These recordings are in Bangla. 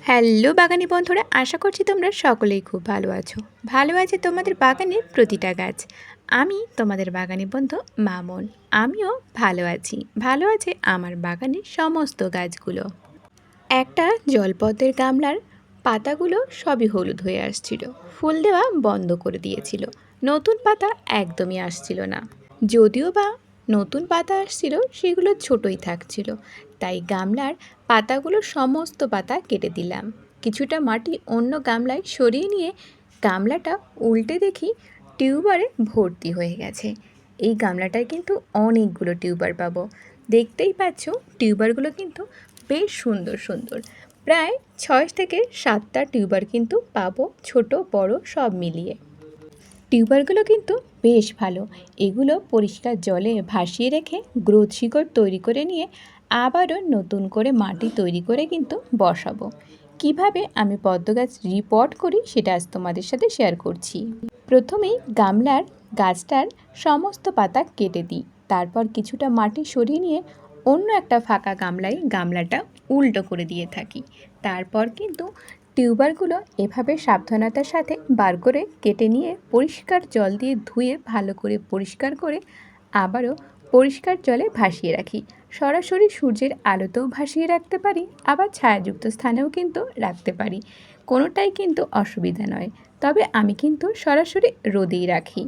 হ্যালো বাগানি বন্ধুরা, আশা করছি তোমরা সকলেই খুব ভালো আছো। ভালো আছে তোমাদের বাগানের প্রতিটা গাছ। আমি তোমাদের বাগানি বন্ধু মামন। আমিও ভালো আছি। ভালো আছে আমার বাগানের সমস্ত গাছগুলো। একটা জলপদ্মের গামলার পাতাগুলো সবই হলুদ হয়ে আসছিল। ফুল দেওয়া বন্ধ করে দিয়েছিল। নতুন পাতা একদমই আসছিল না। যদিও বা নতুন পাতা আসছিল, সেগুলো ছোটই থাকছিল। তাই গামলার পাতাগুলো সমস্ত পাতা কেটে দিলাম। কিছুটা মাটি অন্য গামলায় সরিয়ে নিয়ে গামলাটা উল্টে দেখি টিউবারে ভর্তি হয়ে গেছে। এই গামলাটায় কিন্তু অনেকগুলো টিউবার পাবো। দেখতেই পাচ্ছ, টিউবারগুলো কিন্তু বেশ সুন্দর সুন্দর। প্রায় ছয় থেকে সাতটা টিউবার কিন্তু পাবো ছোট, বড় সব মিলিয়ে। টিউবারগুলো কিন্তু বেশ ভালো। এগুলো পরিষ্কার জলে ভাসিয়ে রেখে গ্রোথ শিকড় তৈরি করে নিয়ে আবারও নতুন করে মাটি তৈরি করে কিন্তু বসাবো। কীভাবে আমি পদ্ম গাছ রিপোর্ট করি সেটা আজ তোমাদের সাথে শেয়ার করছি। প্রথমেই গামলার গাছটার সমস্ত পাতা কেটে দিই। তারপর কিছুটা মাটি সরিয়ে নিয়ে অন্য একটা ফাঁকা গামলায় গামলাটা উল্টো করে দিয়ে থাকি। তারপর কিন্তু টিউবারগুলো এভাবে সাবধানতার সাথে বার করে কেটে নিয়ে পরিষ্কার জল দিয়ে ধুয়ে ভালো করে পরিষ্কার করে আবারও পরিষ্কার জলে ভাসিয়ে রাখি। সরাসরি সূর্যের আলোতেও ভাসিয়ে রাখতে পারি, আবার ছায়াযুক্ত স্থানেও কিন্তু রাখতে পারি। কোনোটাই কিন্তু অসুবিধা নয়, তবে আমি কিন্তু সরাসরি রোদেই রাখি।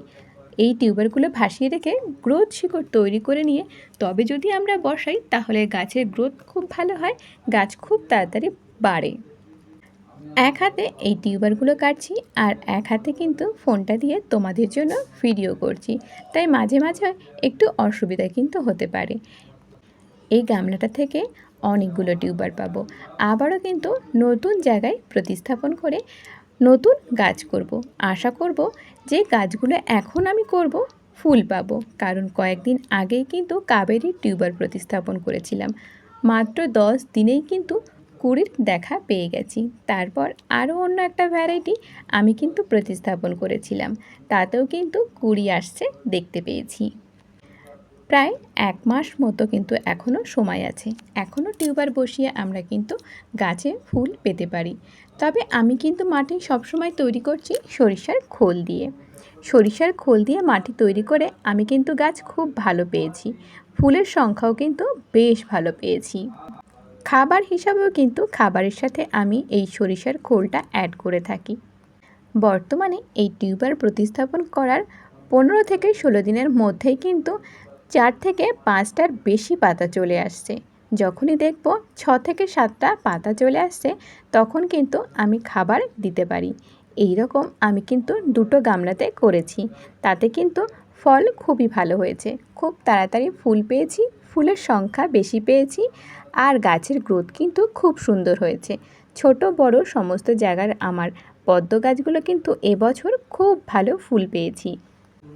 এই টিউবারগুলো ভাসিয়ে রেখে গ্রোথ শিকড় তৈরি করে নিয়ে তবে যদি আমরা বসাই, তাহলে গাছের গ্রোথ খুব ভালো হয়, গাছ খুব তাড়াতাড়ি বাড়ে। এক হাতে এই টিউবারগুলো কাটছি আর এক হাতে কিন্তু ফোনটা দিয়ে তোমাদের জন্য ভিডিও করছি। তাই মাঝে মাঝে একটু অসুবিধা কিন্তু হতে পারে। এই গামলাটা থেকে অনেকগুলো টিউবার পাবো। আবারও কিন্তু নতুন জায়গায় প্রতিস্থাপন করে নতুন গাছ করব। আশা করব যে গাছগুলো এখন আমি করব, ফুল পাবো। কারণ কয়েকদিন আগেই কিন্তু কাবেরি টিউবার প্রতিস্থাপন করেছিলাম। মাত্র দশ দিনেই কিন্তু কুড়ির দেখা পেয়ে গেছি। তারপর আরও অন্য একটা ভ্যারাইটি আমি কিন্তু প্রতিস্থাপন করেছিলাম। তাতেও কিন্তু কুড়ি আসছে দেখতে পেয়েছি। প্রায় এক মাস মতো কিন্তু এখনও সময় আছে। এখনও টিউবার বসিয়ে আমরা কিন্তু গাছে ফুল পেতে পারি। তবে আমি কিন্তু মাটি সবসময় তৈরি করছি সরিষার খোল দিয়ে। সরিষার খোল দিয়ে মাটি তৈরি করে আমি কিন্তু গাছ খুব ভালো পেয়েছি। ফুলের সংখ্যাও কিন্তু বেশ ভালো পেয়েছি। খাবার হিসাবেও কিন্তু খাবারের সাথে আমি এই সরিষার খোলটা অ্যাড করে থাকি। বর্তমানে এই টিউবার প্রতিস্থাপন করার পনেরো থেকে ষোলো দিনের মধ্যেই কিন্তু চার থেকে পাঁচটার বেশি পাতা চলে আসছে। যখনই দেখব ছ থেকে সাতটা পাতা চলে আসছে, তখন কিন্তু আমি খাবার দিতে পারি। এই রকম আমি কিন্তু দুটো গামলাতে করেছি। তাতে কিন্তু ফল খুবই ভালো হয়েছে। খুব তাড়াতাড়ি ফুল পেয়েছি, ফুলের সংখ্যা বেশি পেয়েছি আর গাছের গ্রোথ কিন্তু খুব সুন্দর হয়েছে। ছোট, বড় সমস্ত জায়গার আমার পদ্ম গাছগুলো কিন্তু এবছর খুব ভালো ফুল পেয়েছি।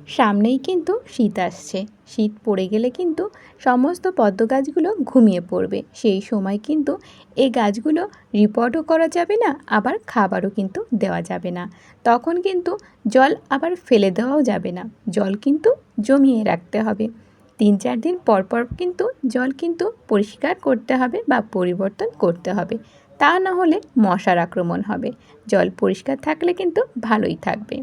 সামনেই কিন্তু শীত আসছে। শীত পড়ে গেলে কিন্তু সমস্ত পদ্ম গাছগুলো ঘুমিয়ে পড়বে। সেই সময় কিন্তু এই গাছগুলো রিপোর্টও করা যাবে না, আবার খাবারও কিন্তু দেওয়া যাবে না। তখন কিন্তু জল আবার ফেলে দেওয়াও যাবে না। জল কিন্তু জমিয়ে রাখতে হবে। তিন চার দিন পর পর কিন্তু জল কিন্তু পরিষ্কার করতে হবে বা পরিবর্তন করতে হবে। তা না হলে মশার আক্রমণ হবে। জল পরিষ্কার থাকলে কিন্তু ভালোই থাকবে।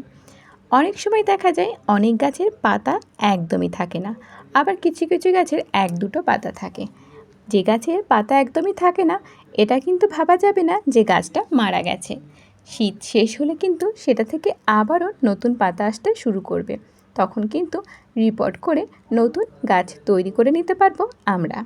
অনেক সময় দেখা যায় অনেক গাছের পাতা একদমই থাকে না। আবার কিছু কিছু গাছের এক দুটো পাতা থাকে। যে গাছের পাতা একদমই থাকে না, এটা কিন্তু ভাবা যাবে না যে গাছটা মারা গেছে। শীত শেষ হলে কিন্তু সেটা থেকে আবারও নতুন পাতা আসতে শুরু করবে। তখন কিন্তু রিপোর্ট করে নতুন গাছ তৈরি করে নিতে পারব আমরা।